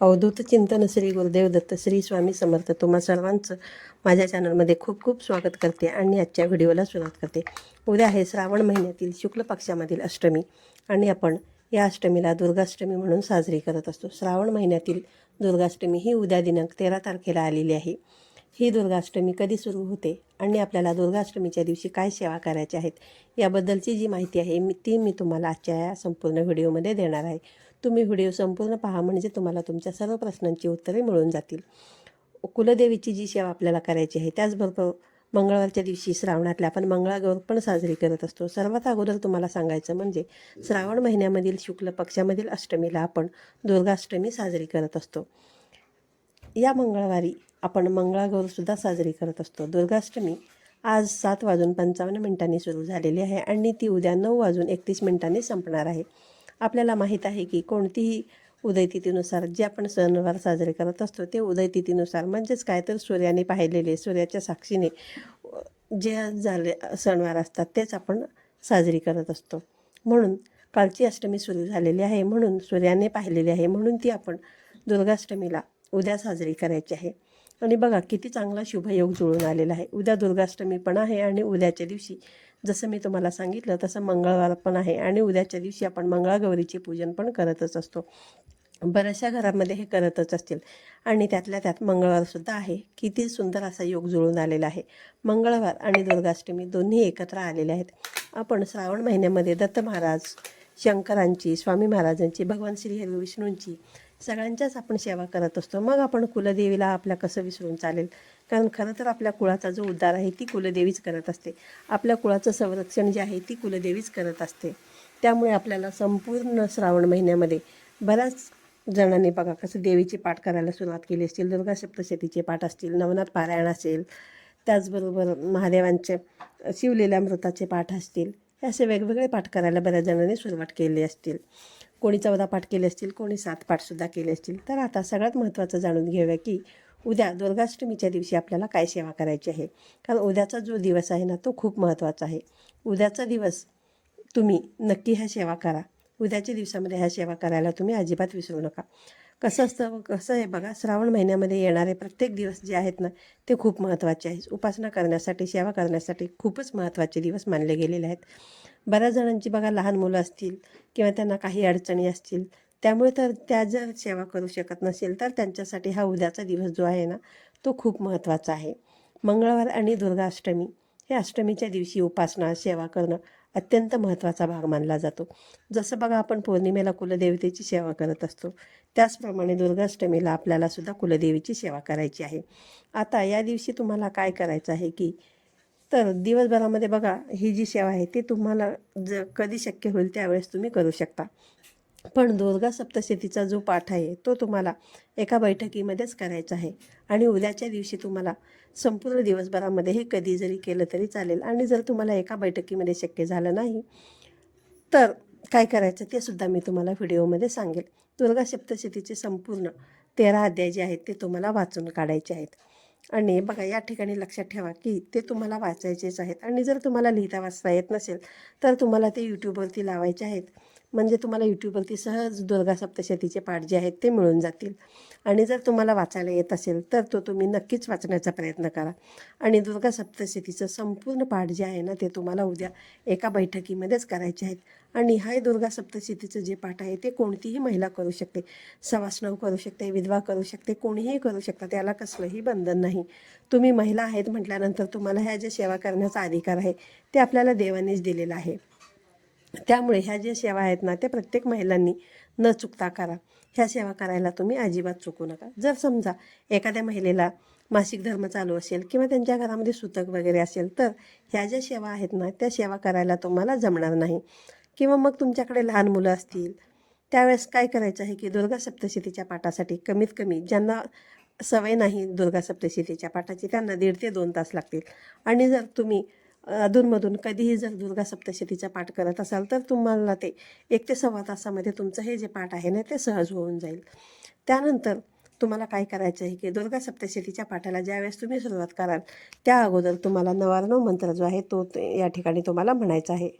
अवधूत चिंतन श्री गुरुदेव दत्त श्री स्वामी समर्थ. तुम्हा सर्वांचं माझ्या चॅनलमध्ये खूप खूप स्वागत करते आणि आजच्या व्हिडिओला सुरुवात करते. उद्या आहे श्रावण महिन्यातील शुक्ल पक्षामधील अष्टमी आणि आपण या अष्टमीला दुर्गाष्टमी म्हणून साजरी करत असतो. श्रावण महिन्यातील दुर्गाष्टमी ही उद्या दिनांक तेरा तारखेला आलेली आहे. ही दुर्गाष्टमी कधी सुरू होते आणि आपल्याला दुर्गाष्टमीच्या दिवशी काय सेवा करायच्या आहेत याबद्दलची जी माहिती आहे मी ती मी तुम्हाला आजच्या या संपूर्ण व्हिडिओमध्ये देणार आहे. तुम्ही व्हिडिओ संपूर्ण पहा म्हणजे तुम्हाला तुमच्या सर्व प्रश्नांची उत्तरे मिळून जातील. कुलदेवीची जी सेवा आपल्याला करायची आहे त्याचबरोबर मंगळवारच्या दिवशी श्रावणातल्या आपण मंगळागौर पण साजरी करत असतो. सर्वात अगोदर तुम्हाला सांगायचं म्हणजे श्रावण महिन्यामधील शुक्ल पक्षामधील अष्टमीला आपण दुर्गाष्टमी साजरी करत असतो. या मंगळवारी आपण मंगळागौरसुद्धा साजरी करत असतो. दुर्गाष्टमी आज सात वाजून पंचावन्न मिनिटांनी सुरू झालेली आहे आणि ती उद्या नऊ वाजून एकतीस मिनिटांनी संपणार आहे. आपल्याला माहीत आहे की कोणतीही उदयतिथीनुसार जे आपण सणवार साजरे करत असतो ते उदयतिथीनुसार म्हणजेच काय? तर सूर्याने पाहिलेले सूर्याच्या साक्षीने जे झाले सणवार असतात तेच आपण साजरी करत असतो. म्हणून कालची अष्टमी सुरू झालेली आहे म्हणून सूर्याने पाहिलेली आहे म्हणून ती आपण दुर्गाष्टमीला उद्या साजरी करायची आहे. आणि बघा किती चांगला शुभयोग जुळून आलेला आहे. उद्या दुर्गाष्टमी पण आहे आणि उद्याच्या दिवशी जसं मी तुम्हाला सांगितलं तसं मंगळवार पण आहे आणि उद्याच्या दिवशी आपण मंगळागौरीचे पूजन पण करतच असतो. बऱ्याचशा घरामध्ये हे करतच असतील. आणि त्यातल्या त्यात मंगळवारसुद्धा आहे. किती सुंदर असा योग जुळून आलेला आहे. मंगळवार आणि दुर्गाष्टमी दोन्ही एकत्र आलेले आहेत. आपण श्रावण महिन्यामध्ये दत्त महाराज शंकरांची स्वामी महाराजांची भगवान श्री हरी विष्णूंची सगळ्यांच्याच आपण सेवा करत असतो. मग आपण कुलदेवीला आपल्या कसं विसरून चालेल? कारण खरं तर आपल्या कुळाचा जो उद्धार आहे ती कुलदेवीच करत असते. आपल्या कुळाचं संरक्षण जे आहे ती कुलदेवीच करत असते. त्यामुळे आपल्याला संपूर्ण श्रावण महिन्यामध्ये बऱ्याच जणांनी बघा कसं देवीचे पाठ करायला सुरुवात केली असतील दुर्गा सप्तशतीचे पाठ असतील नवनाथ पारायण असेल त्याचबरोबर महादेवांचे शिवलेल्या मृताचे पाठ असतील हे असे वेगवेगळे पाठ करायला बऱ्याच जणांनी सुरुवात केली असतील. कोणी चौदा पाठ केले असतील कोणी सात पाठसुद्धा केले असतील. तर आता सगळ्यात महत्त्वाचं जाणून घेऊया की उद्या दुर्गाष्टमीच्या दिवशी आपल्याला काय सेवा करायची आहे? कारण उद्याचा जो दिवस आहे ना तो खूप महत्त्वाचा आहे. उद्याचा दिवस तुम्ही नक्की ह्या सेवा करा. उद्याच्या दिवसामध्ये ह्या सेवा करायला तुम्ही अजिबात विसरू नका. कसं असतं कसं आहे बघा श्रावण महिन्यामध्ये येणारे प्रत्येक दिवस जे आहेत ना ते खूप महत्त्वाचे आहेत. उपासना करण्यासाठी सेवा करण्यासाठी खूपच महत्त्वाचे दिवस मानले गेलेले आहेत. बऱ्याच जणांची बघा लहान मुलं असतील किंवा त्यांना काही अडचणी असतील त्यामुळे तर त्या जर सेवा करू शकत नसेल तर त्यांच्यासाठी हा उद्याचा दिवस जो आहे ना तो खूप महत्त्वाचा आहे. मंगळवार आणि दुर्गाष्टमी हे अष्टमीच्या दिवशी उपासना सेवा करणं अत्यंत महत्त्वाचा भाग मानला जातो. जसं बघा आपण पौर्णिमेला कुलदेवतेची सेवा करत असतो. त्याचप्रमाणे दुर्गाष्टमीला आपल्याला सुद्धा कुलदेवीची सेवा करायची आहे. आता या दिवशी तुम्हाला काय करायचं आहे की तर दिवसभरामध्ये बघा ही जी सेवा आहे ती तुम्हाला ज कधी शक्य होईल त्यावेळेस तुम्ही करू शकता. पण दुर्गा सप्तशतीचा जो पाठ आहे तो तुम्हाला एका बैठकीमध्येच करायचा आहे. आणि उद्याच्या दिवशी तुम्हाला संपूर्ण दिवसभरामध्ये हे कधी जरी केलं तरी चालेल. आणि जर तुम्हाला एका बैठकीमध्ये शक्य झालं नाही तर काय करायचं ते सुद्धा मी तुम्हाला व्हिडिओमध्ये सांगेल. दुर्गा सप्तशतीचे संपूर्ण तेरा अध्याय जे आहेत ते तुम्हाला वाचून काढायचे आहेत. आणि बघा या ठिकाणी लक्षात ठेवा की ते तुम्हाला वाचायचेच आहेत. आणि जर तुम्हाला लिहिता वाचता येत नसेल तर तुम्हाला ते यूट्यूबवरती लावायचे आहेत. म्हणजे तुम्हाला यूट्यूबवरती सहज दुर्गा सप्तशतीचे पाठ जे आहेत ते मिळून जातील. आणि जर तुम्हाला वाचायला येत असेल तर तो तुम्ही नक्कीच वाचण्याचा प्रयत्न करा. आणि दुर्गा सप्तशतीचं संपूर्ण पाठ जे आहे ना ते तुम्हाला उद्या एका बैठकीमध्येच करायचे आहेत. आणि हाय दुर्गा सप्तशतीचं जे पाठ आहे ते कोणतीही महिला करू शकते. सवासणव करू शकते विधवा करू शकते कोणीही करू शकता त्याला कसलंही बंधन नाही. तुम्ही महिला आहेत म्हटल्यानंतर तुम्हाला ह्या ज्या सेवा करण्याचा अधिकार आहे ते आपल्याला देवानेच दिलेला आहे. त्यामुळे ह्या ज्या सेवा आहेत ना त्या प्रत्येक महिलांनी न चुकता करा. ह्या सेवा करायला तुम्ही अजिबात चुकू नका. जर समजा एखाद्या महिलेला मासिक धर्म चालू असेल किंवा त्यांच्या घरामध्ये सुतक वगैरे असेल तर ह्या ज्या सेवा आहेत ना त्या सेवा करायला तुम्हाला जमणार नाही. किंवा मग तुमच्याकडे लहान मुलं असतील त्यावेळेस काय करायचं आहे की दुर्गा सप्तशतीच्या पाठासाठी कमीत कमी ज्यांना सवय नाही दुर्गा सप्तशतीच्या पाठाची त्यांना दीड ते दोन तास लागतील. आणि जर तुम्ही अधूनमधून कधीही जर दुर्गा सप्तशतीचा पाठ करत असाल तर तुम्हाला ते एक ते सव्वा तासामध्ये तुमचं हे जे पाठ आहे ना ते सहज होऊन जाईल. त्यानंतर तुम्हाला काय करायचं आहे की दुर्गा सप्तशतीच्या पाठाला ज्यावेळेस तुम्ही सुरुवात कराल त्या अगोदर तुम्हाला नवारणव मंत्र जो आहे तो ते- या ठिकाणी तुम्हाला म्हणायचा आहे.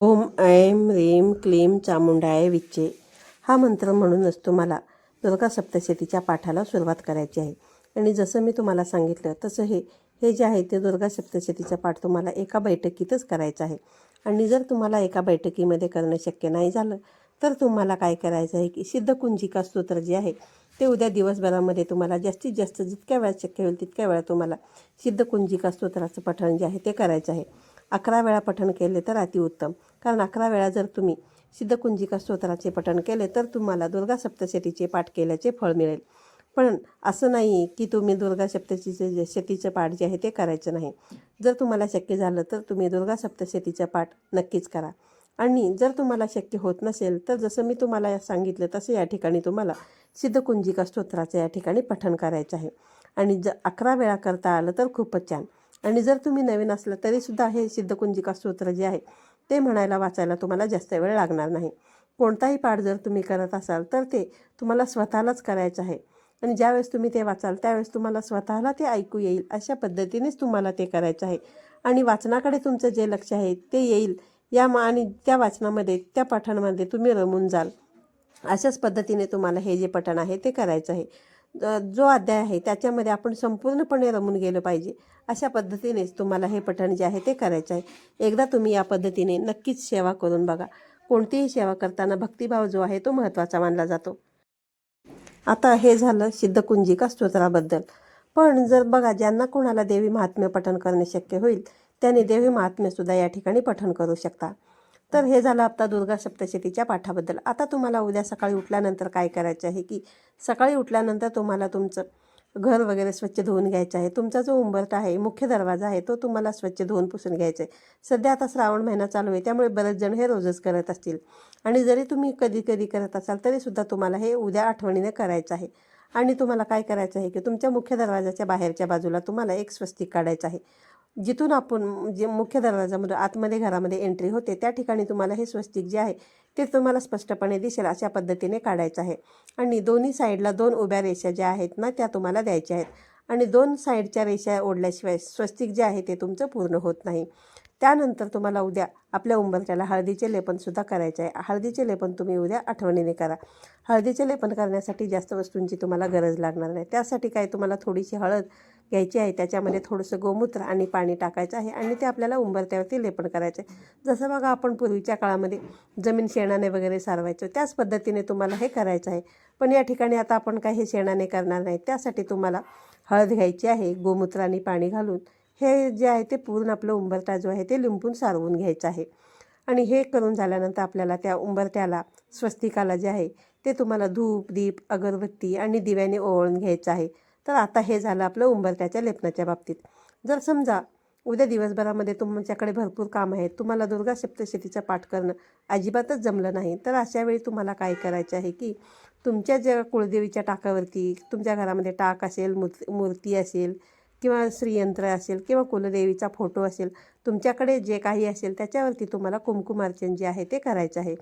ओम ऐं रीम क्लीं चामुंडाय विच्चे. हा मंत्र म्हणूनच तुम्हाला दुर्गा सप्तशतीच्या पाठाला सुरुवात करायची आहे. आणि जसं मी तुम्हाला सांगितलं तसं हे हे जे आहे ते दुर्गा सप्तशतीचा पाठ तुम्हाला एका बैठकीतच करायचं आहे. आणि जर तुम्हाला एका बैठकीमध्ये करणं शक्य नाही झालं तर तुम्हाला काय करायचं आहे की सिद्धकुंजिका स्तोत्र जे आहे ते उद्या दिवसभरामध्ये तुम्हाला जास्तीत जास्त जितक्या वेळा शक्य होईल तितक्या वेळा तुम्हाला सिद्धकुंजिका स्तोत्राचं पठण जे आहे ते करायचं आहे. अकरा वेळा पठण केले तर अतिउत्तम कारण अकरा वेळा जर तुम्ही सिद्धकुंजिका स्तोत्राचे पठण केले तर तुम्हाला दुर्गा सप्तशतीचे पाठ केल्याचे फळ मिळेल. पण असं नाही की तुम्ही दुर्गा सप्तशीचे जे शतीचं पाठ जे आहे ते करायचं नाही. जर तुम्हाला शक्य झालं तर तुम्ही दुर्गा सप्तशतीचं पाठ नक्कीच करा. आणि जर तुम्हाला शक्य होत नसेल तर जसं मी तुम्हाला सांगितलं तसं या ठिकाणी तुम्हाला सिद्धकुंजिका स्तोत्राचं या ठिकाणी पठण करायचं आहे. आणि ज अकरा वेळा करता आलं तर खूपच छान. आणि जर तुम्ही नवीन असलं तरीसुद्धा हे सिद्धकुंजिका स्तोत्र जे आहे ते म्हणायला वाचायला तुम्हाला जास्त वेळ लागणार नाही. कोणताही पाठ जर तुम्ही करत असाल तर ते तुम्हाला स्वतःलाच करायचं आहे. आणि ज्यावेळेस तुम्ही ते वाचाल त्यावेळेस तुम्हाला स्वतःला ते ऐकू येईल. अशा पद्धतीनेच तुम्हाला ते करायचं आहे. आणि वाचनाकडे तुमचं जे लक्ष आहे ते येईल. या मा आणि त्या वाचनामध्ये त्या पाठांमध्ये तुम्ही रमून जाल. अशाच पद्धतीने तुम्हाला हे जे पठण आहे ते करायचं आहे. जो अध्याय आहे त्याच्यामध्ये आपण संपूर्णपणे रमून गेलं पाहिजे. अशा पद्धतीनेच तुम्हाला हे पठण जे आहे ते करायचं आहे. एकदा तुम्ही या पद्धतीने नक्कीच सेवा करून बघा. कोणतीही सेवा करताना भक्तिभाव जो आहे तो महत्त्वाचा मानला जातो. आता हे झालं सिद्धकुंजिका स्तोत्राबद्दल. पण जर बघा ज्यांना कोणाला देवी महात्म्य पठण करणे शक्य होईल त्यांनी देवी महात्म्यसुद्धा या ठिकाणी पठण करू शकता. तर हे झालं आता दुर्गा सप्तशतीच्या पाठाबद्दल. आता तुम्हाला उद्या सकाळी उठल्यानंतर काय करायचं आहे की सकाळी उठल्यानंतर तुम्हाला तुमचं घर वगैरे स्वच्छ धुवून घ्यायचं आहे. तुमचा जो उंबरटा आहे मुख्य दरवाजा आहे तो तुम्हाला स्वच्छ धुवून पुसून घ्यायचा आहे. सध्या आता श्रावण महिना चालू आहे त्यामुळे बरेच जण हे रोजच करत असतील. आणि जरी तुम्ही कधी कधी करत असाल तरीसुद्धा तुम्हाला हे उद्या आठवणीने करायचं आहे. आणि तुम्हाला काय करायचं आहे की तुमच्या मुख्य दरवाजाच्या बाहेरच्या बाजूला तुम्हाला एक स्वस्तिक काढायचं आहे. जिथून आपण जे मुख्य दरवाजामध्ये आतमध्ये घरामध्ये एंट्री होते त्या ठिकाणी तुम्हाला हे स्वस्तिक जे आहे ते तुम्हाला स्पष्टपणे दिसेल अशा पद्धतीने काढायचं आहे. आणि दोन्ही साईडला दोन उभ्या रेषा ज्या आहेत ना त्या तुम्हाला द्यायच्या आहेत. आणि दोन साईडच्या रेषा ओढल्याशिवाय स्वस्तिक जे आहे ते तुमचं पूर्ण होत नाही. त्यानंतर तुम्हाला उद्या आपल्या उंबरट्याला हळदीचे लेपनसुद्धा करायचे आहे. हळदीचे लेपन तुम्ही उद्या आठवणीने करा. हळदीचे लेपन करण्यासाठी जास्त वस्तूंची तुम्हाला गरज लागणार नाही. त्यासाठी काय? तुम्हाला थोडीशी हळद घ्यायची आहे. त्याच्यामध्ये थोडंसं गोमूत्र आणि पाणी टाकायचं आहे आणि ते आपल्याला उंबरत्यावरती लेपण करायचं आहे जसं बघा आपण पूर्वीच्या काळामध्ये जमीन शेणाने वगैरे सारवायचो. त्याच पद्धतीने तुम्हाला हे करायचं आहे. पण या ठिकाणी आता आपण काही हे शेणाने करणार नाही. त्यासाठी तुम्हाला हळद घ्यायची आहे गोमूत्र आणि पाणी घालून. हे जे आहे ते पूर्ण आपलं उंबरटा जो आहे ते लिंपून सारवून घ्यायचं आहे. आणि हे करून झाल्यानंतर आपल्याला त्या उंबरट्याला स्वस्तिकाला जे आहे ते तुम्हाला धूप दीप अगरबत्ती आणि दिव्याने ओवाळून घ्यायचं आहे. तर आता हे झालं आपलं उंबरट्याच्या लेपनाच्या बाबतीत. जर समजा उद्या दिवसभरामध्ये तुमच्याकडे भरपूर काम आहे तुम्हाला दुर्गा सप्तशतीचा पाठ करणं अजिबातच जमलं नाही तर अशा वेळी तुम्हाला काय करायचं आहे की तुमच्या ज्या कुळदेवीच्या टाकावरती तुमच्या घरामध्ये टाक असेल मूर्ती मूर्ती असेल किंवा श्रीयंत्र असेल किंवा कुलदेवीचा फोटो असेल तुमच्याकडे जे काही असेल त्याच्यावरती तुम्हाला कुंकुमार्चन जे आहे ते करायचं आहे.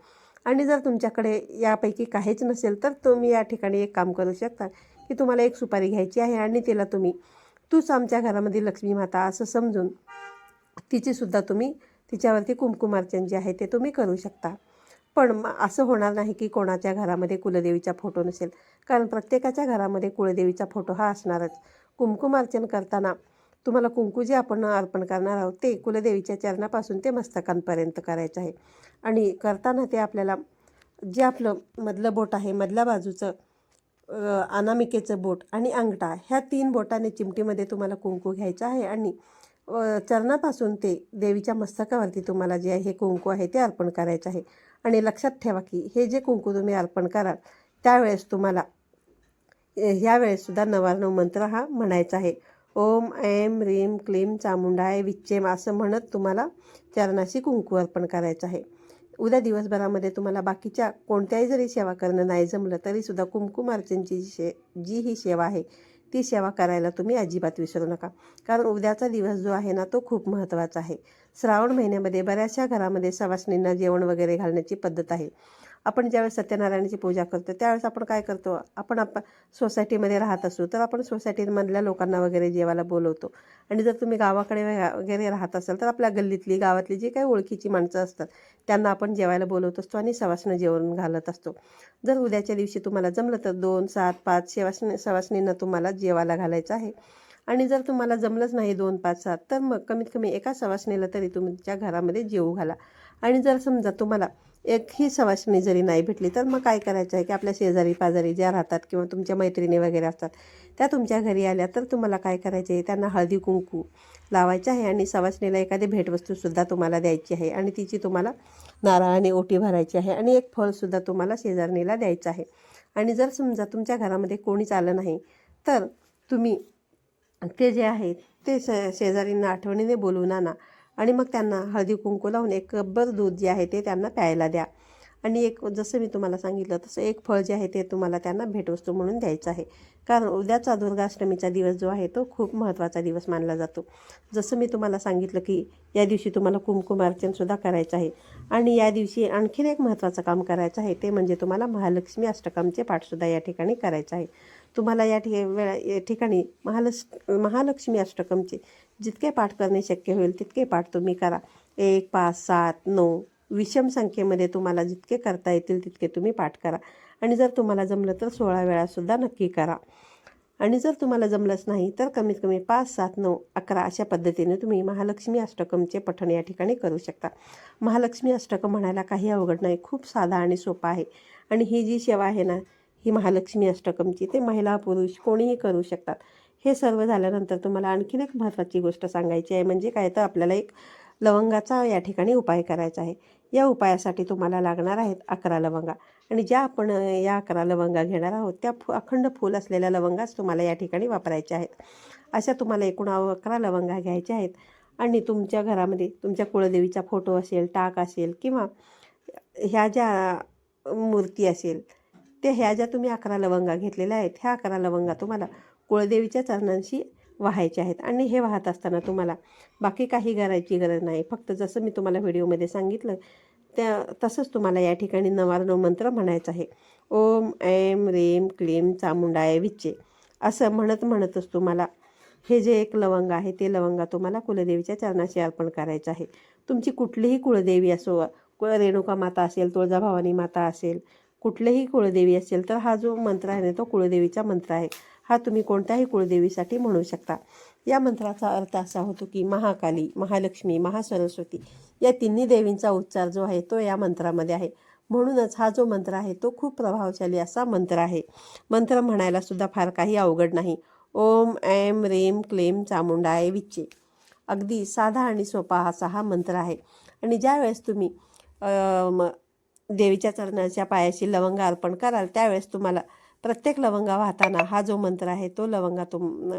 आणि जर तुमच्याकडे यापैकी काहीच नसेल तर तुम्ही या ठिकाणी एक काम करू शकता की तुम्हाला एक सुपारी घ्यायची आहे आणि तिला तुम्ही तूच आमच्या घरामध्ये लक्ष्मी माता असं समजून तिचीसुद्धा तुम्ही तिच्यावरती कुंकुमार्चन जे आहे ते तुम्ही करू शकता. पण असं होणार नाही की कोणाच्या घरामध्ये कुलदेवीचा फोटो नसेल कारण प्रत्येकाच्या घरामध्ये कुलदेवीचा फोटो हा असणारच. कुंकुमार्चन करताना तुम्हाला कुंकू जे आपण अर्पण करणार आहोत ते कुलदेवीच्या चरणापासून ते मस्तकांपर्यंत करायचं आहे. आणि करताना ते आपल्याला जे आपलं मधलं बोट आहे मधल्या बाजूचं अनामिकेचं बोट आणि अंगठा ह्या तीन बोटाने चिमटीमध्ये तुम्हाला कुंकू घ्यायचं आहे आणि चरणापासून ते देवीच्या मस्तकावरती तुम्हाला जे आहे हे कुंकू आहे ते अर्पण करायचं आहे. आणि लक्षात ठेवा की हे जे कुंकू तुम्ही अर्पण कराल त्यावेळेस तुम्हाला ह्या वेळेससुद्धा नवार्णव मंत्र हा म्हणायचा आहे. ओम ऐम रीम क्लीम चामुंडाय विच्चेम असं म्हणत तुम्हाला चरणाशी कुंकू अर्पण करायचं आहे. उद्या दिवसभरामध्ये तुम्हाला बाकीच्या कोणत्याही जरी सेवा करणं नाही जमलं तरीसुद्धा कुमकुम अर्चनची शे जी ही सेवा आहे ती सेवा करायला तुम्ही अजिबात विसरू नका. कारण उद्याचा दिवस जो आहे ना तो खूप महत्त्वाचा आहे. श्रावण महिन्यामध्ये बऱ्याचशा घरामध्ये सवासणींना जेवण वगैरे घालण्याची पद्धत आहे. आपण ज्यावेळेस सत्यनारायणाची पूजा करतो त्यावेळेस आपण काय करतो? आपण आप सोसायटीमध्ये राहत असू तर आपण सोसायटीमधल्या लोकांना वगैरे जेवायला बोलवतो. आणि जर तुम्ही गावाकडे वगैरे राहत असाल तर आपल्या गल्लीतली गावातली जी काही ओळखीची माणसं असतात त्यांना आपण जेवायला बोलवत असतो आणि सवासणं जेवण घालत असतो. जर उद्याच्या दिवशी तुम्हाला जमलं तर दोन सात पाच शेवासनी सवासणींना तुम्हाला जेवायला घालायचं आहे. आणि जर तुम्हाला जमलंच नाही दोन पाच सात तर मग कमीत कमी एका सवासणीला तरी तुमच्या घरामध्ये जेवू घाला. आणि जर समजा तुम्हाला एकही सवासणी जरी नाही भेटली तर मग काय करायचं आहे की आपल्या शेजारी पाजारी ज्या राहतात किंवा तुमच्या मैत्रिणी वगैरे असतात त्या तुमच्या घरी आल्या तर तुम्हाला काय करायचे आहे? त्यांना हळदी कुंकू लावायचे आहे आणि सवासणीला एखादी भेटवस्तूसुद्धा तुम्हाला द्यायची आहे आणि तिची तुम्हाला नारळाने ओटी भरायची आहे आणि एक फळसुद्धा तुम्हाला शेजारणीला द्यायचं आहे. आणि जर समजा तुमच्या घरामध्ये कोणीच आलं नाही तर तुम्ही ते जे आहे ते श शेजारींना आठवणीने बोलवून आणा आणि मग त्यांना हळदी कुंकू लावून एक कपभर दूध जे आहे ते त्यांना प्यायला द्या. आणि एक जसं मी तुम्हाला सांगितलं तसं एक फळ जे आहे ते तुम्हाला त्यांना भेटवस्तू म्हणून द्यायचं आहे. कारण उद्याचा दुर्गाष्टमीचा दिवस जो आहे तो खूप महत्त्वाचा दिवस मानला जातो. जसं मी तुम्हाला सांगितलं की या दिवशी तुम्हाला कुंकुमार्चनसुद्धा करायचं आहे. आणि या दिवशी आणखीन एक महत्त्वाचं काम करायचं आहे ते म्हणजे तुम्हाला महालक्ष्मी अष्टकामचे पाठसुद्धा या ठिकाणी करायचं आहे. तुम्हाला या ठिकाणी वेळा या ठिकाणी महालक्ष महालक्ष्मी अष्टकमचे जितके पाठ करणे शक्य होईल तितके पाठ तुम्ही करा. एक पाच सात नऊ विषम संख्येमध्ये तुम्हाला जितके करता येतील तितके तुम्ही पाठ करा. आणि जर तुम्हाला जमलं तर सोळा वेळासुद्धा नक्की करा. आणि जर तुम्हाला जमलंच नाही तर कमीत कमी पाच सात नऊ अकरा अशा पद्धतीने तुम्ही महालक्ष्मी अष्टकमचे पठण या ठिकाणी करू शकता. महालक्ष्मी अष्टकम म्हणायला काही अवघड नाही. खूप साधा आणि सोपा आहे. आणि ही जी सेवा आहे ना ही महालक्ष्मी अष्टकमची ते महिला पुरुष कोणीही करू शकतात. हे सर्व झाल्यानंतर तुम्हाला आणखीन एक महत्त्वाची गोष्ट सांगायची आहे म्हणजे काय तर आपल्याला एक लवंगाचा या ठिकाणी उपाय करायचा आहे. या उपायासाठी तुम्हाला लागणार आहेत अकरा लवंगा. आणि ज्या आपण या अकरा लवंगा घेणार आहोत त्या फु अखंड फूल असलेल्या लवंगाच तुम्हाला या ठिकाणी वापरायच्या आहेत. अशा तुम्हाला एकूण अकरा लवंगा घ्यायच्या आहेत. आणि तुमच्या घरामध्ये तुमच्या कुळदेवीचा फोटो असेल टाक असेल किंवा ह्या ज्या मूर्ती असेल ते ह्या ज्या तुम्ही अकरा लवंगा घेतलेल्या आहेत ह्या अकरा लवंगा तुम्हाला कुळदेवीच्या चरणांशी वाहायचे आहेत आणि हे वाहत असताना तुम्हाला बाकी काही करायची गरज नाही. फक्त जसं मी तुम्हाला व्हिडिओमध्ये सांगितलं त्या तसंच तुम्हाला या ठिकाणी नवारण मंत्र म्हणायचं आहे. ओम ऐम रेम क्लीम चामुंडाय विच्चे असं म्हणत म्हणतच तुम्हाला हे जे एक लवंग आहे ते लवंगा तुम्हाला कुलदेवीच्या चरणाशी अर्पण करायचं आहे. तुमची कुठलीही कुळदेवी असो कुळ रेणुका माता असेल तुळजाभवानी माता असेल कुठलेही कुळदेवी असेल तर हा जो मंत्र आहे ना तो कुळदेवीचा मंत्र आहे. हा तुम्ही कोणत्याही कुळदेवीसाठी म्हणू शकता. या मंत्राचा अर्थ असा होतो की महाकाली महालक्ष्मी महासरस्वती या तिन्ही देवींचा उच्चार जो आहे तो या मंत्रामध्ये आहे. म्हणूनच हा जो मंत्र आहे तो खूप प्रभावशाली असा मंत्र आहे. मंत्र म्हणायला सुद्धा फार काही अवघड नाही. ओम ऐम रेम क्लेम चामुंडाय विच्चे. अगदी साधा आणि सोपा असा हा मंत्र आहे. आणि ज्यावेळेस तुम्ही देवीच्या चरणाच्या पायाशी लवंगा अर्पण कराल त्यावेळेस तुम्हाला प्रत्येक लवंगा वाहताना हा जो मंत्र आहे तो लवंगा तुम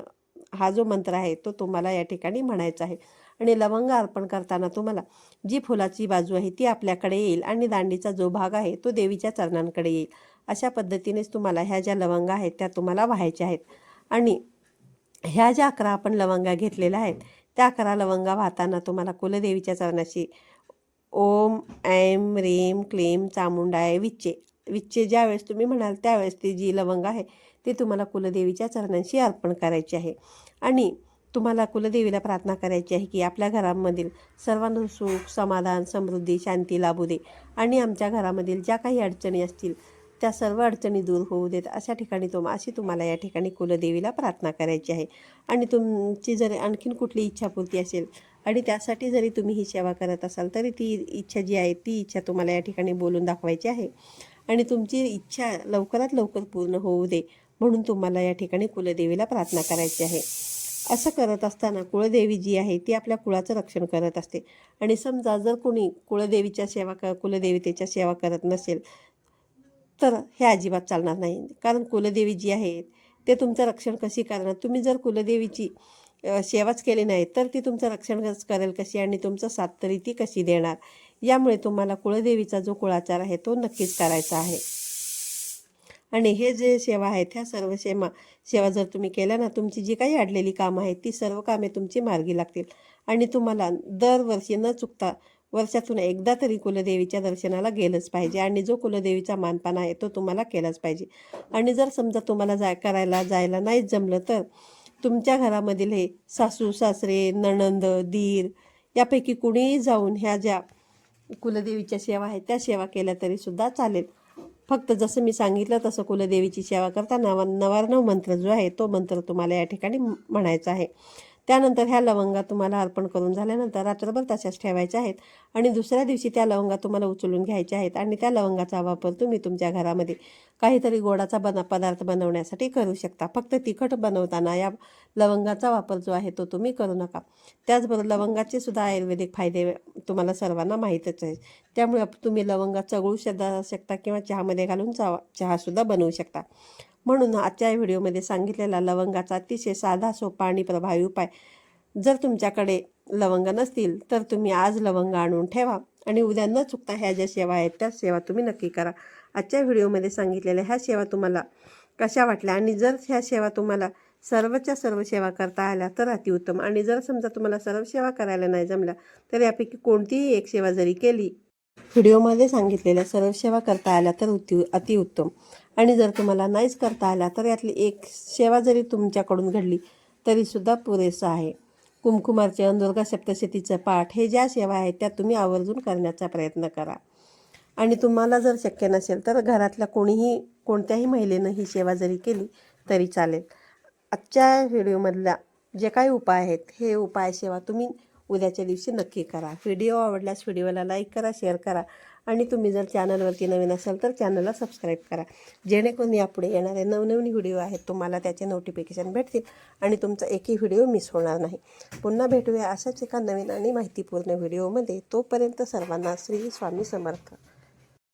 हा जो मंत्र आहे तो तुम्हाला या ठिकाणी म्हणायचा आहे. आणि लवंग अर्पण करताना तुम्हाला जी फुलाची बाजू आहे ती आपल्याकडे येईल आणि दांडीचा जो भाग आहे तो देवीच्या चरणांकडे येईल. अशा पद्धतीनेच तुम्हाला ह्या ज्या लवंगा आहेत त्या तुम्हाला व्हायच्या आहेत. आणि ह्या ज्या अकरा आपण लवंगा घेतलेल्या आहेत त्या अकरा लवंगा वाहताना तुम्हाला कुलदेवीच्या चरणाशी ओम ऐम रेम क्लेम चामुंडाय विच्चे. विच्चे ज्यावेळेस तुम्ही म्हणाल त्यावेळेस ती जी लवंग आहे ती तुम्हाला कुलदेवीच्या चरणांशी अर्पण करायची आहे. आणि तुम्हाला कुलदेवीला प्रार्थना करायची आहे की आपल्या घरामधील सर्वांना सुख समाधान समृद्धी शांती लाभू दे. आणि आमच्या घरामधील ज्या काही अडचणी असतील त्या सर्व अडचणी दूर होऊ देत. अशा ठिकाणी तुम अशी तुम्हाला या ठिकाणी कुलदेवीला प्रार्थना करायची आहे. आणि तुमची जर आणखीन कुठली इच्छापूर्ती असेल आणि त्यासाठी जरी तुम्ही ही सेवा करत असाल तरी ती इच्छा जी आहे ती इच्छा तुम्हाला या ठिकाणी बोलून दाखवायची आहे. आणि तुमची इच्छा लवकरात लवकर पूर्ण होऊ दे म्हणून तुम्हाला या ठिकाणी कुलदेवीला प्रार्थना करायची आहे. असं करत असताना कुळदेवी जी आहे ती आपल्या कुळाचं रक्षण करत असते. आणि समजा जर कोणी कुळदेवीच्या सेवा क कुलदेवतेच्या सेवा करत नसेल तर हे अजिबात चालणार नाही. कारण कुलदेवी जी आहे ते तुमचं रक्षण कशी करणार? तुम्ही जर कुलदेवीची सेवाच केली नाही तर ती तुमचं रक्षण कस- करेल कशी आणि तुमचं साथ तरी ती कशी देणार? यामुळे तुम्हाला कुळदेवीचा जो कुळाचार आहे तो नक्कीच करायचा आहे. आणि हे जे सेवा आहेत ह्या सर्व सेवा सेवा जर तुम्ही केल्या ना तुमची जी काही अडलेली कामं आहेत ती सर्व कामे तुमची मार्गी लागतील. आणि तुम्हाला दरवर्षी न चुकता वर्षातून एकदा तरी कुलदेवीच्या दर्शनाला गेलंच पाहिजे आणि जो कुलदेवीचा मानपान आहे तो तुम्हाला केलाच पाहिजे. आणि जर समजा तुम्हाला जाय करायला जायला नाही जमलं तर तुमच्या घरामधील हे सासू सासरे नणंद दीर यापैकी कुणीही जाऊन ह्या ज्या कुलदेवीच्या सेवा आहेत त्या सेवा केल्या तरी सुद्धा चालेल. फक्त जसं मी सांगितलं तसं कुलदेवीची सेवा करताना व- नवार्णव मंत्र जो आहे तो मंत्र तुम्हाला या ठिकाणी म्हणायचा आहे. त्यानंतर ह्या लवंगा तुम्हाला अर्पण करून झाल्यानंतर रात्रभर तशाच ठेवायच्या आहेत. आणि दुसऱ्या दिवशी त्या लवंगा तुम्हाला उचलून घ्यायच्या आहेत आणि त्या लवंगाचा वापर तुम्ही तुमच्या घरामध्ये काहीतरी गोडाचा बना पदार्थ बनवण्यासाठी करू शकता. फक्त तिखट बनवताना या लवंगाचा वापर जो आहे तो तुम्ही करू नका. त्याचबरोबर लवंगाचे सुद्धा आयुर्वेदिक फायदे तुम्हाला सर्वांना माहीतच आहे त्यामुळे तुम्ही लवंगा चगळू सुद्धा शकता किंवा चहामध्ये घालून चहा चहासुद्धा बनवू शकता. म्हणून आजच्या व्हिडिओमध्ये सांगितलेला लवंगाचा अतिशय साधा सोपा आणि प्रभावी उपाय. जर तुमच्याकडे लवंग नसतील तर तुम्ही आज लवंग आणून ठेवा आणि उद्या न चुकता ह्या ज्या सेवा आहेत त्या सेवा तुम्ही नक्की करा. आजच्या व्हिडिओमध्ये सांगितलेल्या ह्या सेवा तुम्हाला कशा वाटल्या आणि जर ह्या सेवा तुम्हाला सर्वच्या सर्व सेवा करता आल्या तर अतिउत्तम. आणि जर समजा तुम्हाला सर्व सेवा करायला नाही जमल्या तर यापैकी कोणतीही एक सेवा जरी केली व्हिडिओमध्ये सांगितलेल्या सर्व सेवा करता आल्या तर उत्ती अतिउत्तम आणि जर तुम्हाला नाहीच करता आल्या तर यातली एक सेवा जरी तुमच्याकडून घडली तरीसुद्धा पुरेसं आहे. कुमकुमारचे दुर्गा सप्तशतीचं पाठ हे ज्या सेवा आहेत त्या तुम्ही आवर्जून करण्याचा प्रयत्न करा. आणि तुम्हाला जर शक्य नसेल तर घरातल्या कोणीही कोणत्याही महिलेनं ही सेवा जरी केली तरी चालेल. आजच्या व्हिडिओमधल्या जे काही उपाय आहेत हे उपाय सेवा तुम्ही उद्याच्या दिवशी नक्की करा. व्हिडिओ आवडल्यास व्हिडिओला लाईक करा शेअर करा आणि तुम्ही जर चॅनलवरती नवीन असाल तर चॅनलला सबस्क्राईब करा. जेणेकरून यापुढे येणारे नवनवीन व्हिडिओ आहेत तुम्हाला त्याचे नोटिफिकेशन भेटतील आणि तुमचा एकही व्हिडिओ मिस होणार नाही. पुन्हा भेटूया अशाच एका नवीन आणि माहितीपूर्ण व्हिडिओमध्ये. तोपर्यंत सर्वांना श्री स्वामी समर्थ.